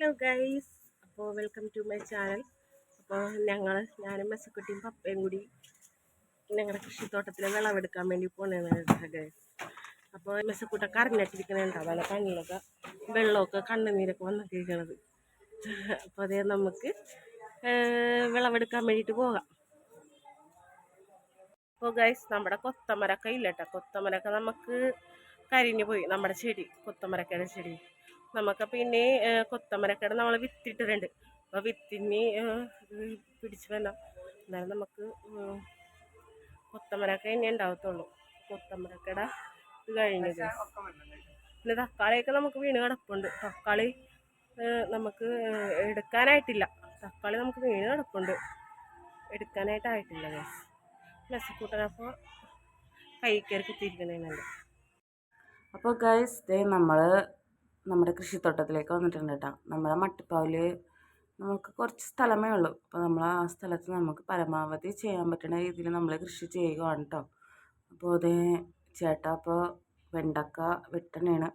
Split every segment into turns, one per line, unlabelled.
Hello guys അപ്പോൾ welcome to my channel അപ്പോൾ ഞങ്ങൾ ഞാനും മെസ്സക്കുട്ടിയും പപ്പയും കൂടി ഞങ്ങളുടെ കൃഷിത്തോട്ടത്തിൽ വിളവെടുക്കാൻ വേണ്ടി പോണേ ഗൈസ് അപ്പോൾ മെസ്സക്കുട്ട അറിഞ്ഞിട്ടിരിക്കണുണ്ട് അതാണ് കണ്ണിലൊക്കെ വെള്ളമൊക്കെ കണ്ണുനീരൊക്കെ വന്നിരിക്കണത് അപ്പോൾ അതേ നമുക്ക് വിളവെടുക്കാൻ വേണ്ടിയിട്ട് പോകാം. അപ്പോൾ ഗൈസ് നമ്മുടെ കൊത്തമരക്ക ഇല്ല കേട്ടോ കൊത്തമരക്ക നമുക്ക് കരിഞ്ഞു പോയി. നമ്മുടെ ചെടി കൊത്തമരക്കയുടെ ചെടി. നമുക്ക് പിന്നെ കൊത്തമരക്കട നമ്മൾ വിത്തിട്ടിട്ടുണ്ട്. അപ്പോൾ വിത്തിന് പിടിച്ചു വരണം. എന്നാലും നമുക്ക് കൊത്തമരക്ക തന്നെ ഉണ്ടാവത്തുള്ളൂ. കൊത്തമരക്കട ഇത് കഴിഞ്ഞത്. പിന്നെ തക്കാളിയൊക്കെ നമുക്ക് വീണ് കിടപ്പുണ്ട്. തക്കാളി നമുക്ക് എടുക്കാനായിട്ടില്ല. തക്കാളി നമുക്ക് വീണ് കിടപ്പുണ്ട്. എടുക്കാനായിട്ടായിട്ടില്ല പ്ലസ് മെസ്സിക്കൂട്ടനപ്പോൾ കൈ കയറി കുത്തിയിരിക്കണേനല്ലേ.
അപ്പോൾ ഗൈസ് ദേ നമ്മൾ നമ്മുടെ കൃഷിത്തോട്ടത്തിലേക്ക് വന്നിട്ടുണ്ട് കേട്ടോ. നമ്മുടെ മട്ടിപ്പാവിൽ നമുക്ക് കുറച്ച് സ്ഥലമേ ഉള്ളൂ. അപ്പോൾ നമ്മൾ ആ സ്ഥലത്ത് നമുക്ക് പരമാവധി ചെയ്യാൻ പറ്റുന്ന രീതിയിൽ നമ്മൾ കൃഷി ചെയ്യുകയാണ് കേട്ടോ. അപ്പോൾ അതേ ചേട്ടാ അപ്പോൾ വെണ്ടക്ക വെട്ടണേണ്.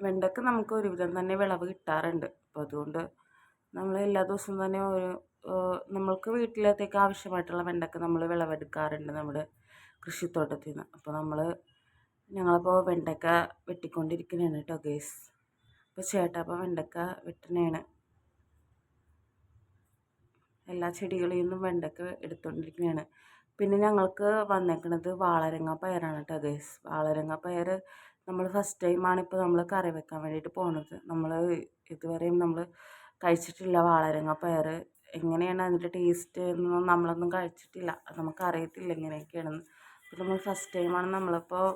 വെണ്ടക്ക നമുക്ക് ഒരുവിധം തന്നെ വിളവ് കിട്ടാറുണ്ട്. അപ്പോൾ അതുകൊണ്ട് നമ്മൾ എല്ലാ ദിവസവും തന്നെ ഒരു നമ്മൾക്ക് വീട്ടിലത്തേക്ക് ആവശ്യമായിട്ടുള്ള വെണ്ടക്ക നമ്മൾ വിളവെടുക്കാറുണ്ട് നമ്മുടെ കൃഷിത്തോട്ടത്തിൽ നിന്ന് അപ്പോൾ നമ്മൾ ഞങ്ങളിപ്പോൾ വെണ്ടയ്ക്ക വെട്ടിക്കൊണ്ടിരിക്കുന്നതാണ് കേട്ടോ ഗേസ് അപ്പോൾ ചേട്ടാ അപ്പോൾ വെണ്ടക്ക വെട്ടണേണ്. എല്ലാ ചെടികളിൽ നിന്നും വെണ്ടയ്ക്ക എടുത്തുകൊണ്ടിരിക്കുന്നതാണ് പിന്നെ ഞങ്ങൾക്ക് വന്നേക്കണത് വാളരങ്ങ പയറാണ് കേട്ടോ ഗേസ് വാളരങ്ങ പയർ നമ്മൾ ഫസ്റ്റ് ടൈമാണ് ഇപ്പോൾ നമ്മൾ കറി വെക്കാൻ വേണ്ടിയിട്ട് പോണത്. നമ്മൾ ഇതുവരെയും നമ്മൾ കഴിച്ചിട്ടില്ല വാളരങ്ങ പയർ എങ്ങനെയാണ് അതിന്റെ ടേസ്റ്റ് എന്നൊന്നും നമ്മളൊന്നും കഴിച്ചിട്ടില്ല. നമുക്ക് നമുക്കറിയത്തില്ല എങ്ങനെയൊക്കെയാണെന്ന്. അപ്പോൾ നമ്മൾ ഫസ്റ്റ് ടൈമാണ് നമ്മളിപ്പോൾ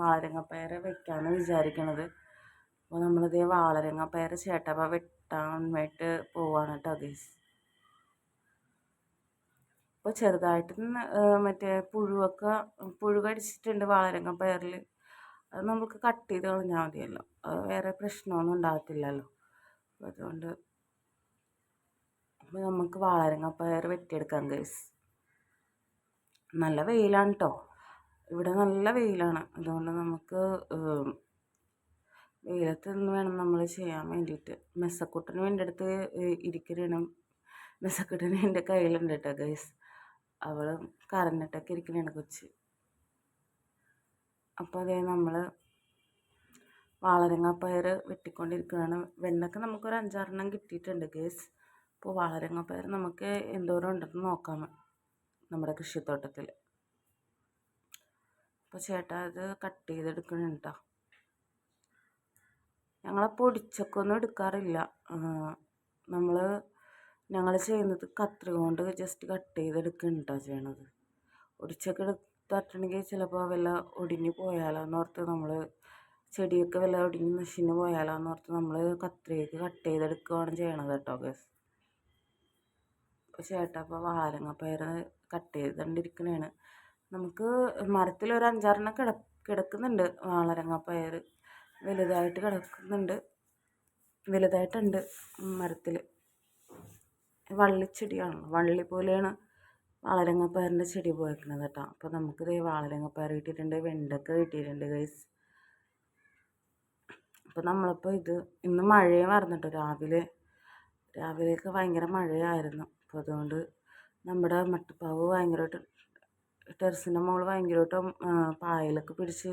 വാളരങ്ങപ്പയർ വെക്കാമെന്ന് വിചാരിക്കണത്. അപ്പോൾ നമ്മളിത് വാളരങ്ങപ്പയർ ചേട്ടപ്പ വെട്ടാൻ വേണ്ടിയിട്ട് പോവാണ് കേട്ടോ ഗൈസ് അപ്പോൾ ചെറുതായിട്ട് മറ്റേ പുഴുവൊക്കെ പുഴു കടിച്ചിട്ടുണ്ട് വാളരങ്ങപ്പയറിൽ അത് നമുക്ക് കട്ട് ചെയ്ത് കളഞ്ഞാൽ മതിയല്ലോ. അത് വേറെ പ്രശ്നമൊന്നും ഉണ്ടാകത്തില്ലല്ലോ. അപ്പോൾ അതുകൊണ്ട് അപ്പോൾ നമുക്ക് വാളരങ്ങപ്പയർ വെട്ടിയെടുക്കാം ഗൈസ്. നല്ല വെയിലാണ് കേട്ടോ ഇവിടെ നല്ല വെയിലാണ്. അതുകൊണ്ട് നമുക്ക് വെയിലത്ത് നിന്ന് വേണം നമ്മൾ ചെയ്യാൻ വേണ്ടിയിട്ട്. മെസ്സക്കുട്ടന് വേണ്ടി അടുത്ത് ഇരിക്കണം മെസ്സക്കുട്ടന് എന്റെ കയ്യിലുണ്ട് കേട്ടോ ഗൈസ് അവൾ കരഞ്ഞിട്ടൊക്കെ ഇരിക്കലാണ് കൊച്ച്. അപ്പോൾ അതേ നമ്മൾ വാളരങ്ങാപ്പയർ വെട്ടിക്കൊണ്ടിരിക്കുകയാണ് വെണ്ടക്ക നമുക്കൊരു അഞ്ചാറെണ്ണം കിട്ടിയിട്ടുണ്ട് ഗേസ് അപ്പോൾ വാളരങ്ങാപ്പയർ നമുക്ക് എന്തോരം ഉണ്ടെന്ന് നോക്കാം. നമ്മുടെ കൃഷിത്തോട്ടത്തിൽ അപ്പോൾ ചേട്ടാ അത് കട്ട് ചെയ്തെടുക്കണുണ്ടോ ഞങ്ങളെ പൊടിച്ചൊക്കെ ഒന്നും എടുക്കാറില്ല നമ്മൾ ഞങ്ങൾ ചെയ്യുന്നത് കത്രി കൊണ്ട് ജസ്റ്റ് കട്ട് ചെയ്തെടുക്കണം കേട്ടോ ചെയ്യണത്. ഒടിച്ചൊക്കെ എടുത്തിട്ടുണ്ടെങ്കിൽ ചിലപ്പോൾ വല്ല ഒടിഞ്ഞു പോയാലോന്ന് ഓർത്ത് നമ്മൾ ചെടിയൊക്കെ വല്ല ഒടിഞ്ഞ് നശിഞ്ഞ് പോയാലോന്ന് ഓർത്ത് നമ്മൾ കത്രിയൊക്കെ കട്ട് ചെയ്തെടുക്കുകയാണ് ചെയ്യണത് കേട്ടോ ഗസ് അപ്പോൾ ചേട്ടാ അപ്പോൾ വാലങ്ങപ്പയർ കട്ട് ചെയ്തുകൊണ്ടിരിക്കണേണ് നമുക്ക് മരത്തിൽ ഒരു അഞ്ചാറെണ്ണം കിട കിടക്കുന്നുണ്ട്. വാളരങ്ങപ്പയർ വലുതായിട്ട് കിടക്കുന്നുണ്ട്. വലുതായിട്ടുണ്ട് മരത്തിൽ. വള്ളിച്ചെടിയാണല്ലോ വള്ളി പോലെയാണ് വാളരങ്ങപ്പയറിന്റെ ചെടി പോയിരിക്കുന്നത് കേട്ടോ. അപ്പോൾ നമുക്ക് ദേ വാളരങ്ങപ്പയർ കിട്ടിയിട്ടുണ്ട് വെണ്ടക്ക കിട്ടിയിട്ടുണ്ട് ഗൈസ് അപ്പോൾ നമ്മളിപ്പോൾ ഇത് ഇന്ന് മഴയും വരുന്നുണ്ട് രാവിലെ രാവിലെയൊക്കെ ഭയങ്കര മഴയായിരുന്നു. അപ്പോൾ അതുകൊണ്ട് നമ്മുടെ മട്ടുപ്പാവ് ഭയങ്കരമായിട്ട് ടെറസിന്റെ മുകളിൽ ഭയങ്കരമായിട്ടും പായലൊക്കെ പിടിച്ച്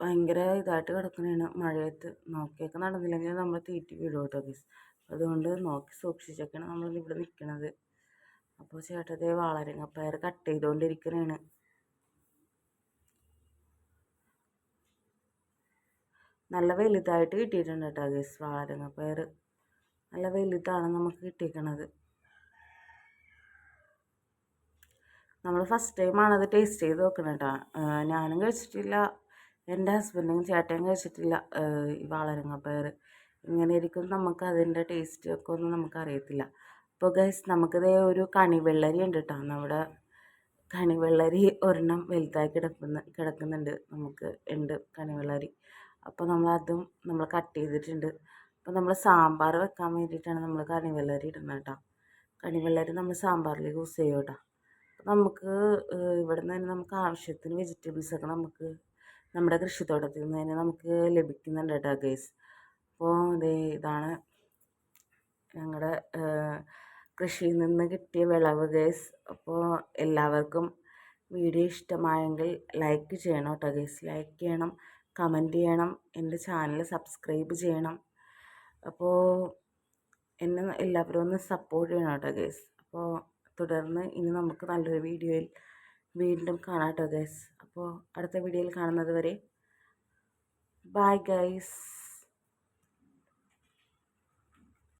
ഭയങ്കര ഇതായിട്ട് കിടക്കണേണ്. മഴയത്ത് നോക്കിയൊക്കെ നടന്നില്ലെങ്കിൽ നമ്മൾ തീറ്റി വീഴും കേട്ടോ ഗീസ് അതുകൊണ്ട് നോക്കി സൂക്ഷിച്ചൊക്കെയാണ് നമ്മൾ ഇവിടെ നിൽക്കണത് അപ്പോൾ ചേട്ടത്തെ വാളരങ്ങപ്പയർ കട്ട് ചെയ്തുകൊണ്ടിരിക്കണേണ് നല്ല വലുതായിട്ട് കിട്ടിയിട്ടുണ്ട് കേട്ടോ ഗീസ് വാളരങ്ങപ്പയർ നല്ല വലുതാണ് നമുക്ക് കിട്ടിയിരിക്കണത് നമ്മൾ ഫസ്റ്റ് ടൈമാണ് അത് ടേസ്റ്റ് ചെയ്ത് നോക്കണം കേട്ടോ ഞാനും കഴിച്ചിട്ടില്ല. എന്റെ ഹസ്ബൻഡും ചേട്ടനും കഴിച്ചിട്ടില്ല. ഈ വളരങ്ങ വാളരങ്ങപ്പയർ ഇങ്ങനെ ഇരിക്കും നമുക്ക് അതിന്റെ ടേസ്റ്റ് ഒക്കെ ഒന്നും നമുക്ക് അറിയത്തില്ല. അപ്പോൾ ഗൈസ് നമുക്കിത് ഒരു കണിവെള്ളരി ഉണ്ട് കേട്ടോ നമ്മുടെ കണിവെള്ളരി ഒരെണ്ണം വലുതായി കിടക്കുന്ന കിടക്കുന്നുണ്ട്. നമുക്ക് ഉണ്ട് കണിവെള്ളരി. അപ്പോൾ നമ്മൾ അതും നമ്മൾ കട്ട് ചെയ്തിട്ടുണ്ട്. അപ്പോൾ നമ്മൾ സാമ്പാർ വെക്കാൻ വേണ്ടിയിട്ടാണ് നമ്മൾ കണിവെള്ളരി ഇടുന്നത് കേട്ടോ കണിവെള്ളരി നമ്മൾ സാമ്പാറിൽ യൂസ് ചെയ്യും കേട്ടോ നമുക്ക് ഇവിടുന്ന് തന്നെ നമുക്ക് ആവശ്യത്തിന് വെജിറ്റബിൾസൊക്കെ നമുക്ക് നമ്മുടെ കൃഷിത്തോട്ടത്തിൽ നിന്ന് തന്നെ നമുക്ക് ലഭിക്കുന്നുണ്ട് കേട്ടോ ഗൈസ് അപ്പോൾ ദേ ഇതാണ് ഞങ്ങളുടെ കൃഷിയിൽ നിന്ന് കിട്ടിയ വിളവ് ഗൈസ് അപ്പോൾ എല്ലാവർക്കും വീഡിയോ ഇഷ്ടമായെങ്കിൽ ലൈക്ക് ചെയ്യണം കേട്ടോ ഗൈസ് ലൈക്ക് ചെയ്യണം കമന്റ് ചെയ്യണം എന്റെ ചാനൽ സബ്സ്ക്രൈബ് ചെയ്യണം. അപ്പോൾ എന്നെ എല്ലാവരും ഒന്ന് സപ്പോർട്ട് ചെയ്യണം കേട്ടോ ഗൈസ് അപ്പോൾ തുടർന്ന് ഇനി നമുക്ക് നല്ലൊരു വീഡിയോയിൽ വീണ്ടും കാണാം കേട്ടോ ഗൈസ് അപ്പോൾ അടുത്ത വീഡിയോയിൽ കാണുന്നത് വരെ ബൈ ഗൈസ്